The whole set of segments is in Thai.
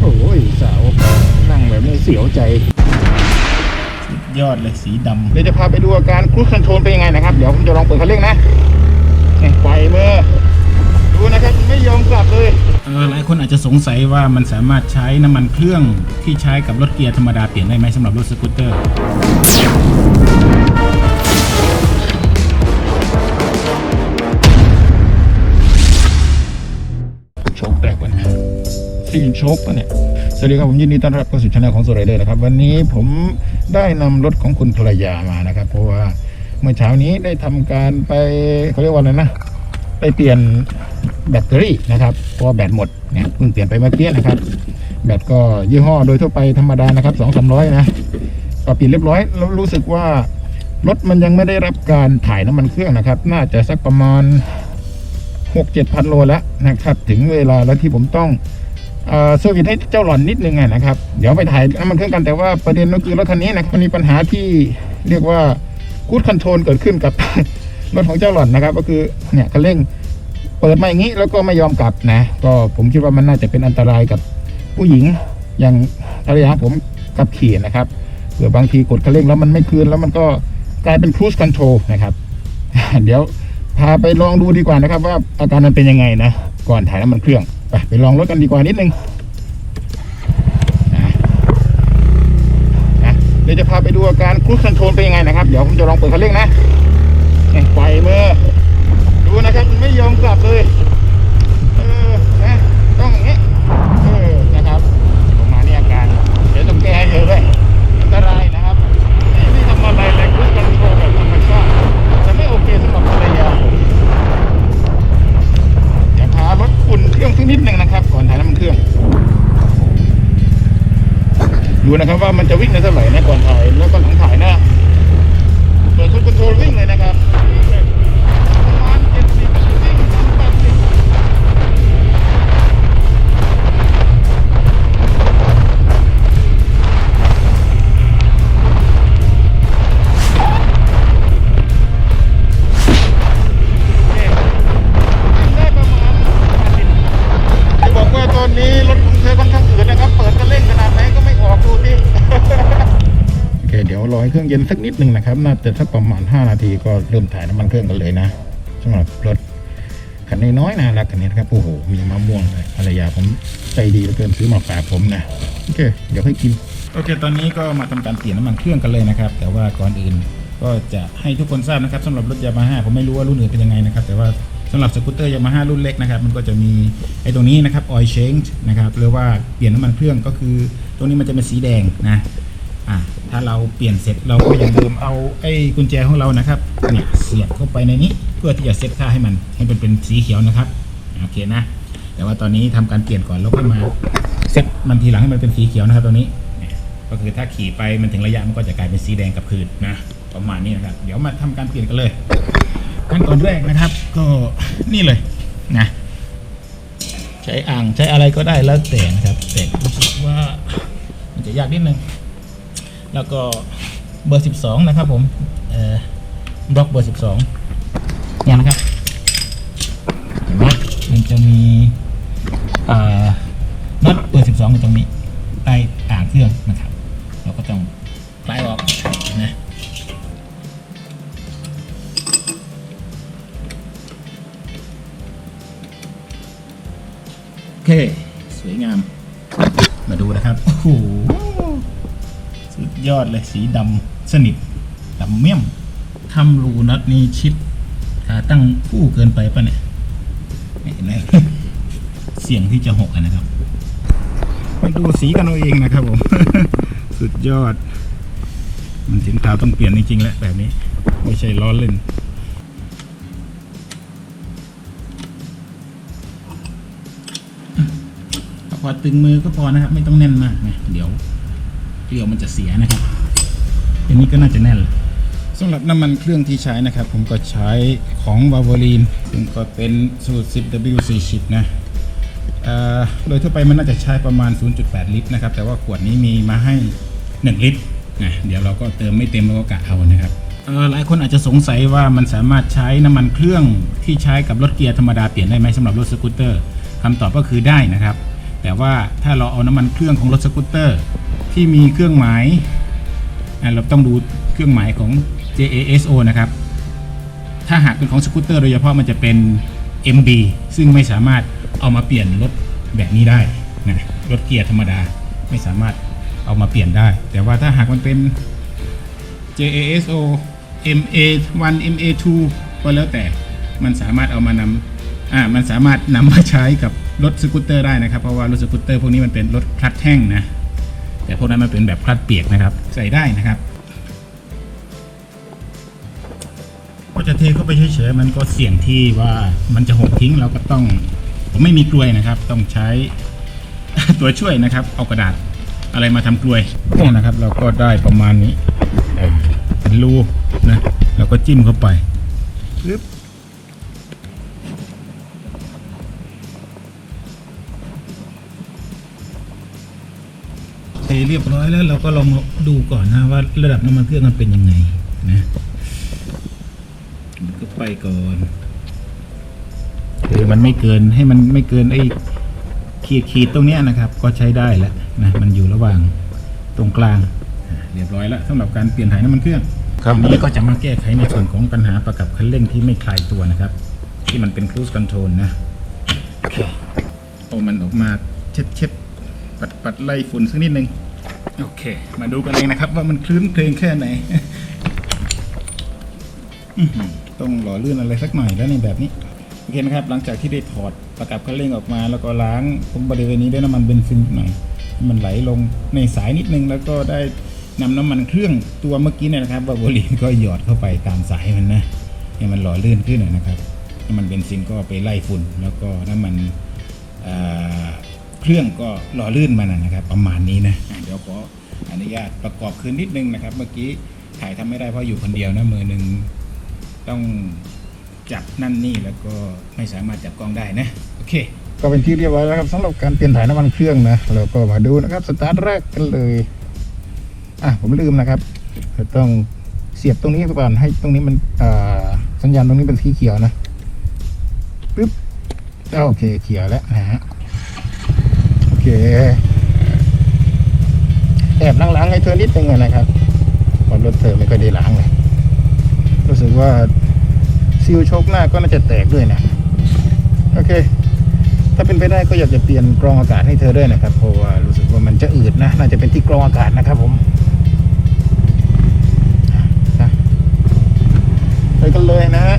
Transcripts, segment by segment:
โอ้ยสาว นั่งแบบนี้เสียวใจยอดเลยสีดำเดี๋ยวจะพาไปดูอาการครู i ค e นโทรลเป็นยังไงนะครับ เดี๋ยวผมจะลองเปิดคันเร่งนะนี่ปล่อยมือดูนะครับมันไม่ยอมกลับเลยเออหลายคนอาจจะสงสัยว่ามันสามารถใช้น้ำมันเครื่องที่ใช้กับรถเกียร์ธรรมดาเปลี่ยนได้ไหมสำหรับรถสกูตเตอร์ ซีนชคปะเนี่ยสวัสดีครับผมยินดีต้อนรับเข้าสู่ช่องของโซเรเดอร์นะครับ วันนี้ผมได้นำรถของคุณภรรยามานะครับ เพราะว่าเมื่อเช้านี้ได้ทำการไปเขาเรียกว่าอะไรนะ ไปเปลี่ยนแบตเตอรี่นะครับเพราะแบตหมดเนี่ยเพิ่งเปลี่ยนไปเมื่อกี้นะครับ แบตก็ยี่ห้อโดยทั่วไปธรรมดานะครับสองสามร้อยนะก็เปลี่ยนเรียบร้อยแล้วรู้สึกว่ารถมันยังไม่ได้รับการถ่ายน้ำมันเครื่องนะครับ น่าจะสักประมาณหกเจ็ดพันโลแล้วนะครับ ถึงเวลาแล้วที่ผมต้อง เออเซอร์วิสให้เจ้าหล่อนนิดนึงอะนะครับ เดี๋ยวไปถ่ายน้ำมันเครื่องกันแต่ว่าประเด็นก็คือรถคันนี้นะครับมันมีปัญหาที่เรียกว่ากูดคอนโทรลเกิดขึ้นกับรถของเจ้าหล่อนนะครับ ก็คือเนี่ยคันเร่งเปิดมาอย่างนี้แล้วก็ไม่ยอมกลับนะ ก็ผมคิดว่ามันน่าจะเป็นอันตรายกับผู้หญิงอย่างภรรยาผมกับขี่นะครับเผื่อบางทีกดคันเร่งแล้วมันไม่คืนแล้วมันก็กลายเป็นครู i ค e นโทรลนะครับ เดี๋ยวพาไปลองดูดีกว่านะครับ ว่าอาการมันเป็นยังไงนะ ก่อนถ่ายน้ำมันเครื่อง ไปไปลองรถกันดีกว่านิดนึงนะเดี๋ยวจะพาไปดูอาการครู i ค e นโทรลเป็นยังไงนะครับ เดี๋ยวผมจะลองเปิดคันเร่งนะนี่ปล่อยมือดูนะครับมันไม่ยอมกลับเลยเออนะต้องอย่างนี้เออนะครับประมาณนี้อาการ เดี๋ยวต้องแก้เยอะด้วย เครื่องสักนิดหนึ่งนะครับ ก่อนถ่ายน้ำมันเครื่อง ดูนะครับว่ามันจะวิ่งในเท่าไหร่นะก่อนถ่ายแล้วก็หลังถ่ายนะเปิดทุกคอนโทรลวิ่งเลยนะครับ ยวรอให้เครื่องเย็นสักนิดหนึ่งนะครับ น่าจะสักประมาณ 5 นาทีก็เริ่มถ่ายน้ำมันเครื่องกันเลยนะสำหรับรถคันน้อยนะรักคันนี้นะครับโอ้โหมีมะม่วงเลยภรรยาผมใจดีเหลือเกินซื้อมาฝากผมนะโอเค เดี๋ยวให้กินโอเค ตอนนี้ก็มาทำการเปลี่ยนน้ำมันเครื่องกันเลยนะครับ แต่ว่าก่อนอื่นก็จะให้ทุกคนทราบนะครับสำหรับรถยามาฮ่าผมไม่รู้ว่ารุ่นอื่นเป็นยังไงนะครับ แต่ว่าสำหรับสกูตเตอร์ยามาฮ่ารุ่นเล็กนะครับมันก็จะมีไอ้ตรงนี้นะครับ oil change นะครับหรือว่าเปลี่ยนน้ำมันเครื่องก็คือ ตรงนี้มันจะเป็นสีแดงนะ อะถ้าเราเปลี่ยนเสร็จเราก็อย่าลืมเอาไอ้กุญแจของเรานะครับเนี่ยเสียบเข้าไปในนี้เพื่อที่จะเซตค่าให้มันให้มันเป็นสีเขียวนะครับโอเคนะ แต่ว่าตอนนี้ทำการเปลี่ยนก่อนแล้วค่อยมาเซตมันทีหลังให้มันเป็นสีเขียวนะครับตรงนี้ก็คือถ้าขี่ไปมันถึงระยะมันก็จะกลายเป็นสีแดงกับคืนนะประมาณนี้นะครับ เดี๋ยวมาทำการเปลี่ยนกันเลยขั้นตอนแรกนะครับ ก็นี่เลยนะใช้อ่างใช้อะไรก็ได้แล้วแต่นะครับแต่รู้สึกว่ามันจะยากนิดนึง แล้วก็เบอร์ 12 นะครับผมเอ่อบล็อกเบอร์ 12เนี่ยนะครับเห็นไหมมันจะมีอ่าน็อตเบอร์ 12อยู่ตรงนี้ใต้อ่างเครื่องนะครับ เราก็ต้องคลายออกนะโอเค สวยงาม มาดูนะครับ โอ้โหสุด ยอดเลยสีดำสนิทดำเมี่ยมทำรูน็อตนี้ชิดขาตั้งคู่เกินไปปะเนี่ยไม่เห็นไหมเสี่ยงที่จะหกอะนะครับไปดูสีกันเอาเองนะครับผม สุดยอด มันสินค้าต้องเปลี่ยนจริงๆแหละแบบนี้ ไม่ใช่ล้อเล่นพอตึงมือก็พอนะครับ ไม่ต้องแน่นมากนะเดี๋ยว เกลียวมันจะเสียนะครับอันนี้ก็น่าจะแน่นเลยสำหรับน้ำมันเครื่องที่ใช้นะครับ ผมก็ใช้ของวา v ว l ลีนซึ่งก็เป็นสูตร 10W40 นะโดยทั่วไปมันน่าจะใช้ประมาณ 0.8 ลิตรนะครับ แต่ว่าขวดนี้มีมาให้ 1 ลิตรนะเดี๋ยวเราก็เติมไม่เต็มเราก็กะเอานะครับหลายคนอาจจะสงสัยว่ามันสามารถใช้น้ำมันเครื่องที่ใช้กับรถเกียร์ธรรมดาเปลี่ยนได้ไหมสำหรับรถสกูตเตอร์คำตอบก็คือได้นะครับ แต่ว่าถ้าเราเอาน้ำมันเครื่องของรถสกูตเตอร์ ที่มีเครื่องหมายเราต้องดูเครื่องหมายของ JASO นะครับ ถ้าหากเป็นของสกูตเตอร์โดยเฉพาะมันจะเป็น MB ซึ่งไม่สามารถเอามาเปลี่ยนรถแบบนี้ได้นะรถเกียร์ธรรมดาไม่สามารถเอามาเปลี่ยนได้ แต่ว่าถ้าหากมันเป็น JASO MA1 MA2 ก็แล้วแต่มันสามารถเอามานำอ่ามันสามารถนำมาใช้กับ รถสกูตเตอร์ได้นะครับ เพราะว่ารถสกูตเตอร์พวกนี้มันเป็นรถคลัตช์แท่งนะ แต่พวกนั้นมันเป็นแบบคลัตช์เปียกนะครับ ใส่ได้นะครับ ก็จะเทเข้าไปเฉยๆมันก็เสี่ยงที่ว่ามันจะหกทิ้งเราก็ต้องไม่มีกลวยนะครับ ต้องใช้ตัวช่วยนะครับ เอากระดาษอะไรมาทำกลวยนี่นะครับ เราก็ได้ประมาณนี้เป็นรูนะแล้วก็จิ้มเข้าไปปึ๊บ เทเรียบร้อยแล้วเราก็ลองมาดูก่อนนะว่าระดับน้ำมันเครื่องมันเป็นยังไงนะมันก็ไปก่อนคือมันไม่เกินให้มันไม่เกินไอ้ขีดขีดตรงเนี้ยนะครับ ก็ใช้ได้แล้วนะมันอยู่ระหว่างตรงกลางอะเรียบร้อยแล้วสำหรับการเปลี่ยนถ่ายน้ำมันเครื่องครับอันนี้ก็จะมาแก้ไขในส่วนของปัญหาประกับคันเร่งที่ไม่คลายตัวนะครับ ที่มันเป็น cruise control นะโอเคโอ้มันออกมาเช็ดเช็ด ปัดปัดไล่ฝุ่นสักนิดนึงโอเค มาดูกันเลยนะครับ ว่ามันคลื้นเพลงแค่ไหนอื้อหือต้องหล่อลื่นอะไรสักหน่อยแล้วในแบบนี้โอเคนะครับ หลังจากที่ได้ถอดประกับคันเร่งออกมา แล้วก็ล้างตรงบริเวณนี้ด้วยน้ำมันเบนซินหน่อยให้มันไหลลงในสายนิดนึง แล้วก็ได้นำน้ำมันเครื่องตัวเมื่อกี้เนยนะครับวาโบลีนก็หยอดเข้าไปตามสายมันนะให้มันหล่อลื่นขึ้นหน่อยนะครับน้ำมันเบนซินก็ไปไล่ฝุ่นแล้วก็น้ำมันอ่า เครื่องก็หล่อลื่นมันนะนะครับ ประมาณนี้นะเดี๋ยวขออนุญาตประกอบคืนนิดนึงนะครับ เมื่อกี้ถ่ายทำไม่ได้เพราะอยู่คนเดียวนะมือหนึ่งต้องจับนั่นนี่แล้วก็ไม่สามารถจับกล้องได้นะโอเค ก็เป็นที่เรียบร้อยแล้วครับสำหรับการเปลี่ยนถ่ายน้ำมันเครื่องนะเราก็มาดูนะครับสตาร์ทแรกกันเลยอะผมลืมนะครับเราต้องเสียบตรงนี้ก่อนให้ตรงนี้มันสัญญาณตรงนี้เป็นสีเขียวนะปึ๊บโอเคเขียวแล้วนะฮะ แอบล้างๆให้เธอนิดนึงนะครับเพราะรถเธอไม่ค่อยได้ล้างเลยรู้สึกว่าซีลโชคหน้าก็น่าจะแตกด้วยนะโอเค ถ้าเป็นไปได้ก็อยากจะเปลี่ยนกรองอากาศให้เธอด้วยนะครับเพราะว่ารู้สึกว่ามันจะอืดนะ น่าจะเป็นที่กรองอากาศนะครับผมไปกันเลยนะฮะ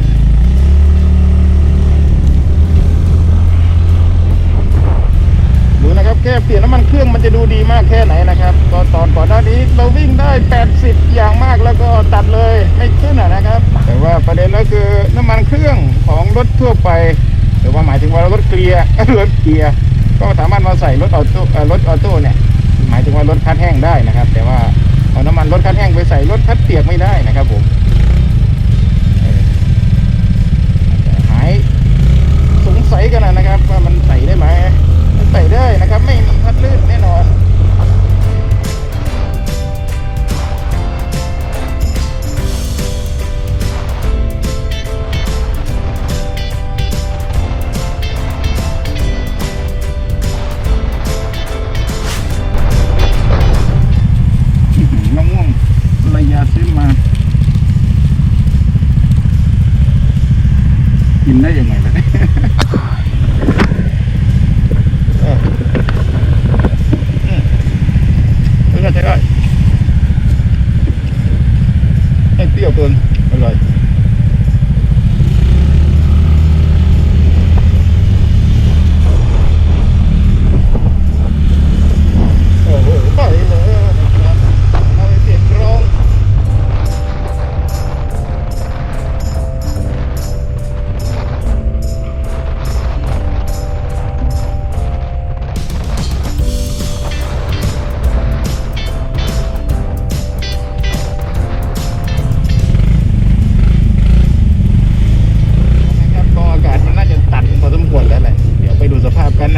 นะครับ แค่เปลี่ยนน้ำมันเครื่องมันจะดูดีมากแค่ไหนนะครับ ก็ตอนก่อนหน้านี้เราวิ่งได้ 80 อย่างมากแล้วก็ตัดเลยไม่ขึ้นนะครับ แต่ว่าประเด็นก็คือน้ำมันเครื่องของรถทั่วไป หรือว่าหมายถึงว่ารถเกียร์รถเกียร์ก็สามารถมาใส่รถออโต้รถออโต้เนี่ยหมายถึงว่ารถคัดแห้งได้นะครับ แต่ว่าเอาน้ำมันรถคัดแห้งไปใส่รถคัดเปียกไม่ได้นะครับผมหายสงสัยกันนะครับว่ามันใส่ได้ไหม มันใส่ได้นะครับ ไม่มีพัดลื่นแน่นอน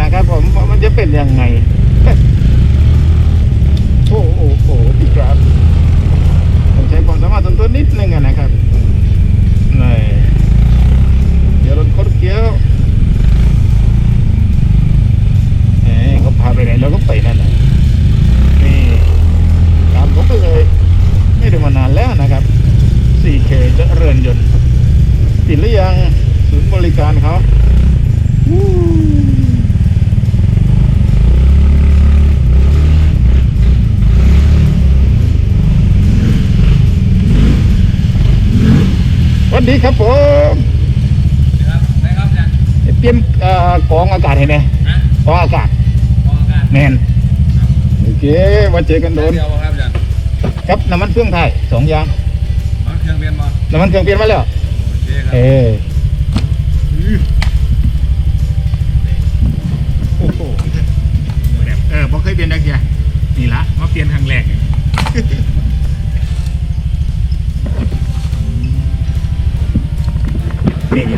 นะครับผมว่ามันจะเป็นยังไง โอ้โหโอ้ดีครับผมใช้ความสามารถตัวนิดนึงนะครับนี่เดี๋ยวรถคดเกี้ยวเอ้เขาพาไปไหนเราก็ไปนั่นแหละนี่ตามผมไปเลย ไม่ได้มานานแล้วนะครับ 4K จะเรือนยนต์ปิดหรือยังศูนย์บริการเขา Woo! สดีครับผมครับได้ครับอาจารย์เตรียมเอ่อกรองอากาศให้แน่ฮะกรองอากาศมองการแมนโอเคมาเจอกันโดนเดียวครับอาจารย์ครับน้ำมันเครื่องไทยสองอยางมาเครื่องเรียนมาน้ำมันเครื่องเปลี่ยนมาแล้วโอเคครับเออโอ้โหแบบเออพอเคยเปลี่ยนดักยานี่ละมาเปลี่ยนครั้งแรก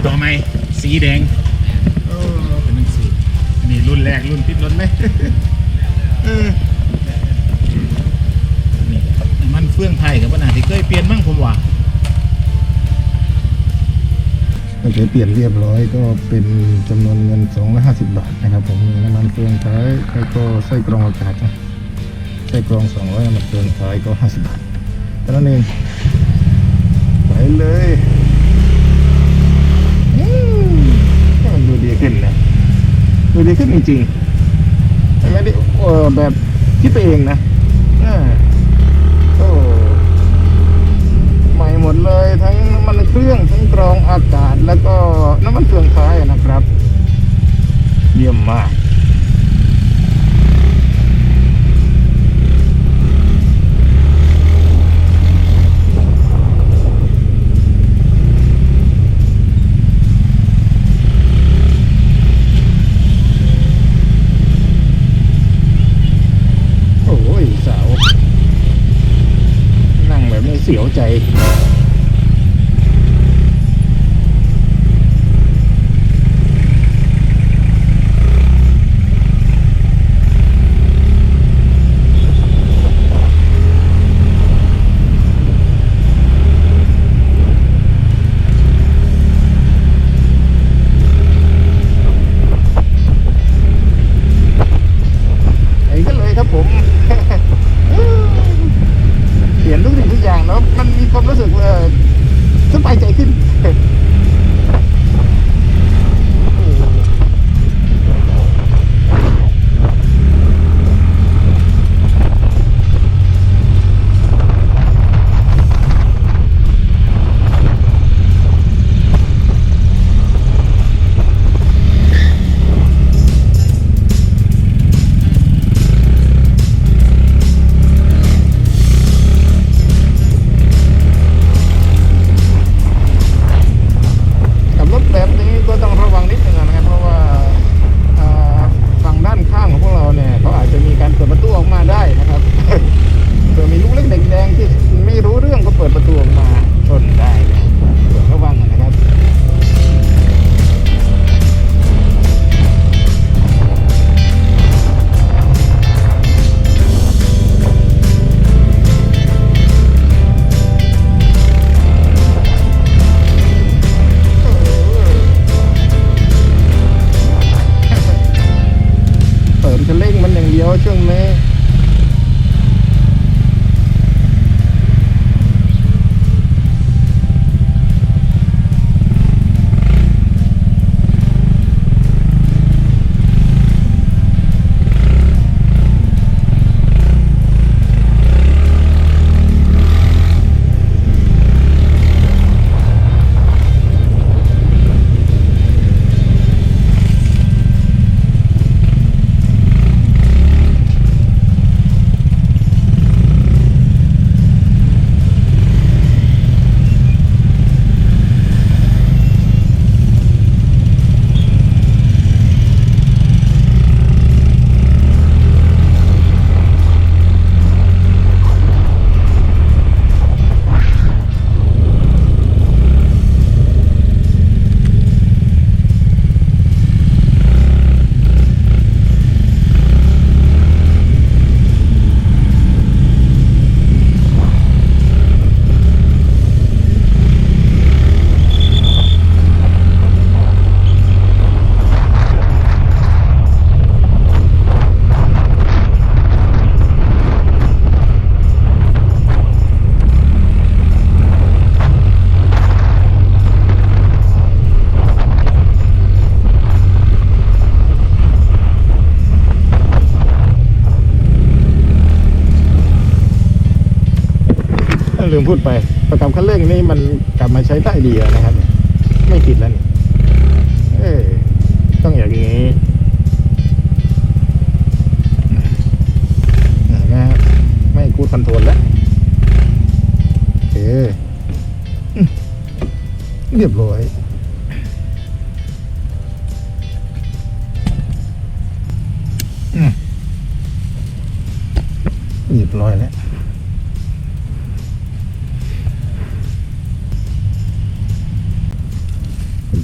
ตัวไหมสีแดงเออเป็นหนังสืออันนี้รุ่นแรกรุ่นติดรถไหมเออนี่ครับน้ำมันเฟื่องไทยกับปัญหาที่เคยเปลี่ยนมั่งผมว่าก็จะเปลี่ยนเรียบร้อยก็เป็นจำนวนเงิน250 บาทนะครับ ผมมีน้ำมันเครื่องท้ายแล้วก็ไส้กรองอากาศนะไส้กรอง 200น้ำมันเครื่องท้ายก็ 50 บาทแค่นั้นเองไปเลย ขึ้นนะดูดีขึ้นจริงๆไม่ได้เออแบบคิดไปเองนะโอ้ใหม่หมดเลยทั้งน้ำมันเครื่องทั้งกรองอากาศ แล้วก็น้ำมันเครื่องท้ายนะครับ เยี่ยมมาก โอ้ยสาว นั่งแบบ นี้ พูดไปประกับคันเร่งนี่มันกลับมาใช้ได้ดีแล้วนะครับ ไม่ติดแล้วนี่เอ้ต้องอย่างนี้นะครับไม่กูดคอนโทรลแล้วโอเคเรียบร้อยเรียบร้อยแล้ว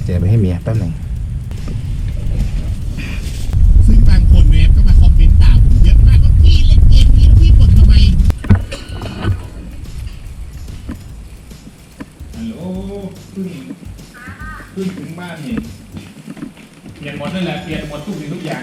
ญแจไปให้เมียแป๊บหนึ่งซึ่งบางคนเวฟก็มาคอมเมนต์ด่าผมเยอะมากว่าพี่เล่นเกมนี้แล้วพี่บ่นทำไมฮัลโหลเพิ่งเพิ่งถึงบ้านนี่เปลี่ยนหมดนั่นแหละเปลี่ยนหมดทุกสิ่งทุกอย่าง